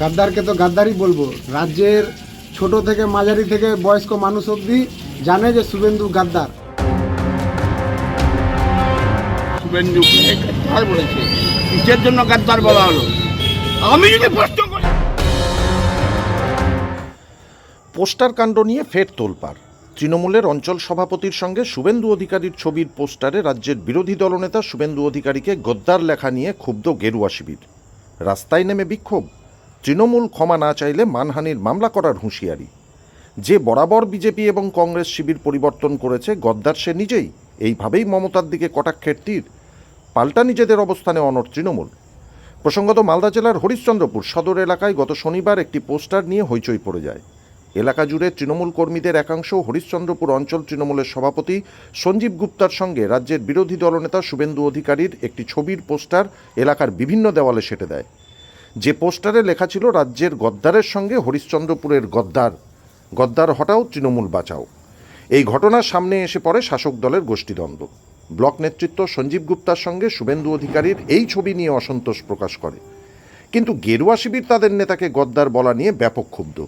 গাদ্দারকে তো গাদ্দারই বলব। রাজ্যের ছোট থেকে মাঝারি থেকে বয়স্ক মানুষ অবধি জানে যে শুভেন্দু গাদ্দার। শুভেন্দুকে গাদ্দার বলেছে কিসের জন্য গাদ্দার বলা হলো? আমি যদি প্রশ্ন করি। পোস্টার কাণ্ড নিয়ে ফের তোলপাড়। তৃণমূলের অঞ্চল সভাপতির সঙ্গে শুভেন্দু অধিকারীর ছবির পোস্টারে রাজ্যের বিরোধী দলনেতা শুভেন্দু অধিকারীকে গদ্দার লেখা নিয়ে ক্ষুব্ধ গেরুয়া শিবির। রাস্তায় নেমে বিক্ষোভ। তৃণমূল ক্ষমা না চাইলে মানহানির মামলা করার হুঁশিয়ারি। যে বরাবর বিজেপি এবং কংগ্রেস শিবির পরিবর্তন করেছে, গদ্দার সে নিজেই। এইভাবেই মমতার দিকে কটাক্ষের তীর। পাল্টা নিজেদের অবস্থানে অনর তৃণমূল। প্রসঙ্গত মালদা জেলার হরিশ্চন্দ্রপুর সদর এলাকায় গত শনিবার একটি পোস্টার নিয়ে হইচই পড়ে যায়। এলাকা জুড়ে তৃণমূল কর্মীদের একাংশ হরিশ্চন্দ্রপুর অঞ্চল তৃণমূলের সভাপতি সঞ্জীব গুপ্তার সঙ্গে রাজ্যের বিরোধী দলনেতা শুভেন্দু অধিকারীর একটি ছবির পোস্টার এলাকার বিভিন্ন দেওয়ালে সেটে দেয়। যে পোস্টারে লেখা ছিল রাজ্যের গদ্দারের সঙ্গে হরিশ্চন্দ্রপুরের গদ্দার। গদ্দার হটাও তৃণমূল বাঁচাও। এই ঘটনার সামনে এসে পড়ে শাসক দলের গোষ্ঠীদ্বন্দ্ব। ব্লক নেতৃত্ব সঞ্জীব গুপ্তার সঙ্গে শুভেন্দু অধিকারীর এই ছবি নিয়ে অসন্তোষ প্রকাশ করে। কিন্তু গেরুয়া শিবির তাদের নেতাকে গদ্দার বলা নিয়ে ব্যাপক ক্ষুব্ধ।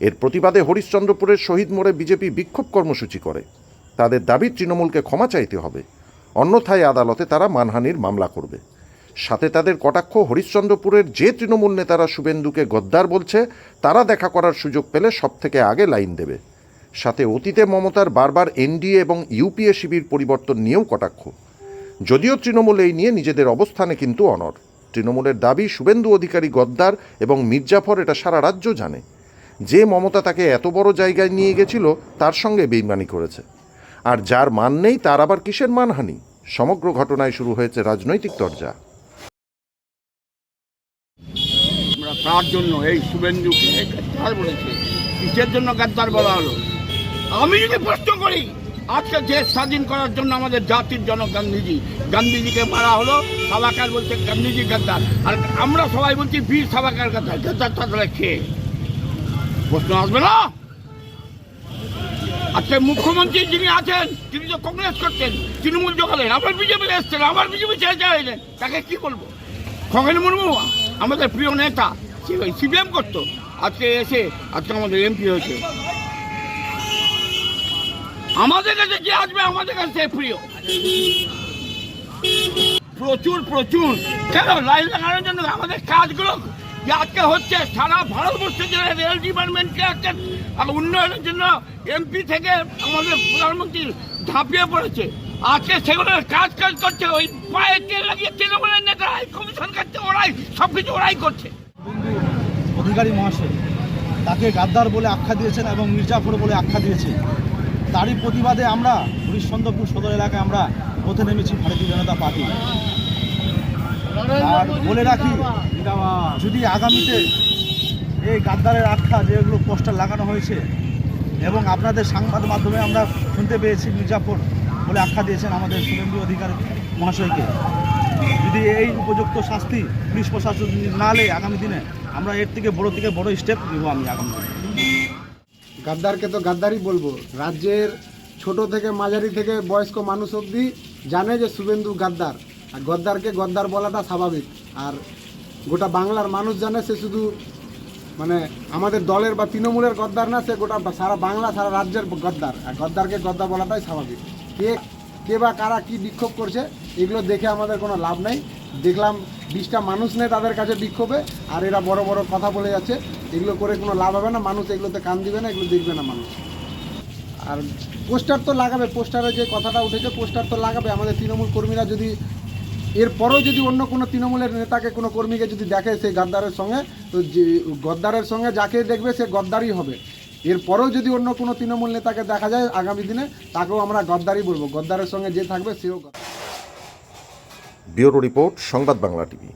এর প্রতিবাদে হরিশ্চন্দ্রপুরের শহীদ মোড়ে বিজেপি বিক্ষোভ কর্মসূচি করে। তাদের দাবি, তৃণমূলকে ক্ষমা চাইতে হবে। অন্যথায় আদালতে তারা মানহানির মামলা করবে। সাথে তাদের কটাক্ষ, হরিশ্চন্দ্রপুরের যে তৃণমূল নেতারা শুভেন্দুকে গদ্দার বলছে, তারা দেখা করার সুযোগ পেলে সব থেকে আগে লাইন দেবে। সাথে অতীতে মমতার বারবার এনডিএ এবং ইউপিএ শিবির পরিবর্তন নিয়েও কটাক্ষ। যদিও তৃণমূল এই নিয়ে নিজেদের অবস্থানে কিন্তু অনর তৃণমূলের দাবি, শুভেন্দু অধিকারী গদ্দার এবং মির্জাফর এটা সারা রাজ্য জানে। যে মমতা তাকে এত বড় জায়গায় নিয়ে গেছিল, তার সঙ্গে বেইমানি করেছে। আর যার মান নেই, তার আবার কিসের মানহানি? সমগ্র ঘটনায় শুরু হয়েছে রাজনৈতিক চর্চা তার জন্য এই শুভেন্দুকে গাদ্দার বলেছে কিসের জন্য গাদ্দার বলা হলো? আমি যদি প্রশ্ন করি, আজকে দেশ স্বাধীন করার জন্য আমাদের জাতির জনক গান্ধীজি, গান্ধীজিকে মারা হলো সাবাকার বলছে গান্ধীজি গাদ্দার আর আমরা সবাই বলছি বীর সাবাকার গাদ্দার গাদ্দার তাহলে খেয়ে প্রশ্ন আসবে না? আজকে মুখ্যমন্ত্রী যিনি আছেন, তিনি তো কংগ্রেস করতেন, তৃণমূল জোগালেন আবার বিজেপি এসছেন, আবার বিজেপি চেয়ে চাইলেন তাকে কি বলব? খগেন মুর্মু, আমাদের প্রিয় নেতা সিপিএম করতো। আজকে এসে, আজকে আমাদের এমপি হয়েছে। আমাদের কাছে যে আসবে? আমাদের কাছে প্রিয়। প্রচুর প্রচুর। কেন? লাইন লাগানোর জন্য আমাদের কাজগুলো যে আজকে হচ্ছে, সারা ভারতবর্ষ জুড়ে রেল ডিপার্টমেন্টকে আজকে উন্নয়নের জন্য এমপি থেকে আমাদের প্রধানমন্ত্রী ঝাঁপিয়ে পড়েছে। আজকে সেগুলোর কাজ কাজ করছে, ওই পায়ে লাগিয়ে তৃণমূলের নেতারাই কমিশন কাটছে ওরাই সব কিছু ওরাই করছে। অধিকারী মহাশয় তাকে গাদ্দার বলে আখ্যা দিয়েছেন এবং মির্জাফর বলে আখ্যা দিয়েছেন তারই প্রতিবাদে আমরা হরিশ্চন্দ্রপুর সদর এলাকায় আমরা পথে নেমেছি ভারতীয় জনতা পার্টি। আর বলে রাখি, যদি আগামীতে এই গাদ্দারের আখ্যা যেগুলো পোস্টার লাগানো হয়েছে এবং আপনাদের সংবাদ মাধ্যমে আমরা শুনতে পেয়েছি মির্জাফর বলে আখ্যা দিয়েছেন আমাদের শুভেন্দু অধিকারী মহাশয়কে। যদি এই উপযুক্ত শাস্তি পুলিশ প্রশাসন না নেয় আগামী দিনে, আমরা এর থেকে বড় থেকে বড় স্টেপ নেব আমি আগামী দিনে। গাদ্দারকে তো গাদ্দারই বলব। রাজ্যের ছোট থেকে মাঝারি থেকে বয়স্ক মানুষ অবধি জানে যে শুভেন্দু গাদ্দার। আর গদ্দারকে গদ্দার বলাটা স্বাভাবিক। আর গোটা বাংলার মানুষ জানে সে শুধু মানে আমাদের দলের বা তৃণমূলের গদ্দার না, সে গোটা সারা বাংলা, সারা রাজ্যের গদ্দার। আর গদ্দারকে গদ্দার বলাটাই স্বাভাবিক। কে কে বা কারা কি বিক্ষোভ করছে, এগুলো দেখে আমাদের কোনো লাভ নেই। দেখলাম বিশটা মানুষ নেই তাদের কাছে বিক্ষোভে, আর এরা বড় বড় কথা বলে যাচ্ছে। এগুলো করে কোনো লাভ হবে না, মানুষ এগুলোতে কান দিবে না, এগুলো দেখবে না মানুষ। আর পোস্টার তো লাগাবে, পোস্টারে যে কথাটা উঠেছে, পোস্টার তো লাগাবে। আমাদের তৃণমূল কর্মীরা যদি, এরপরেও যদি অন্য কোনো তৃণমূলের নেতাকে, কোনো কর্মীকে যদি দেখে সেই গদ্দারের সঙ্গে, তো যে গদ্দারের সঙ্গে যাকে দেখবে, সে গদ্দারই হবে। এরপরেও যদি অন্য কোনো তৃণমূল নেতাকে দেখা যায় আগামী দিনে, তাকেও আমরা গদ্দারই বলব। গদ্দারের সঙ্গে যে থাকবে, সেও গদ্দার। ব্যুরো রিপোর্ট, সংবাদ বাংলা টিভি।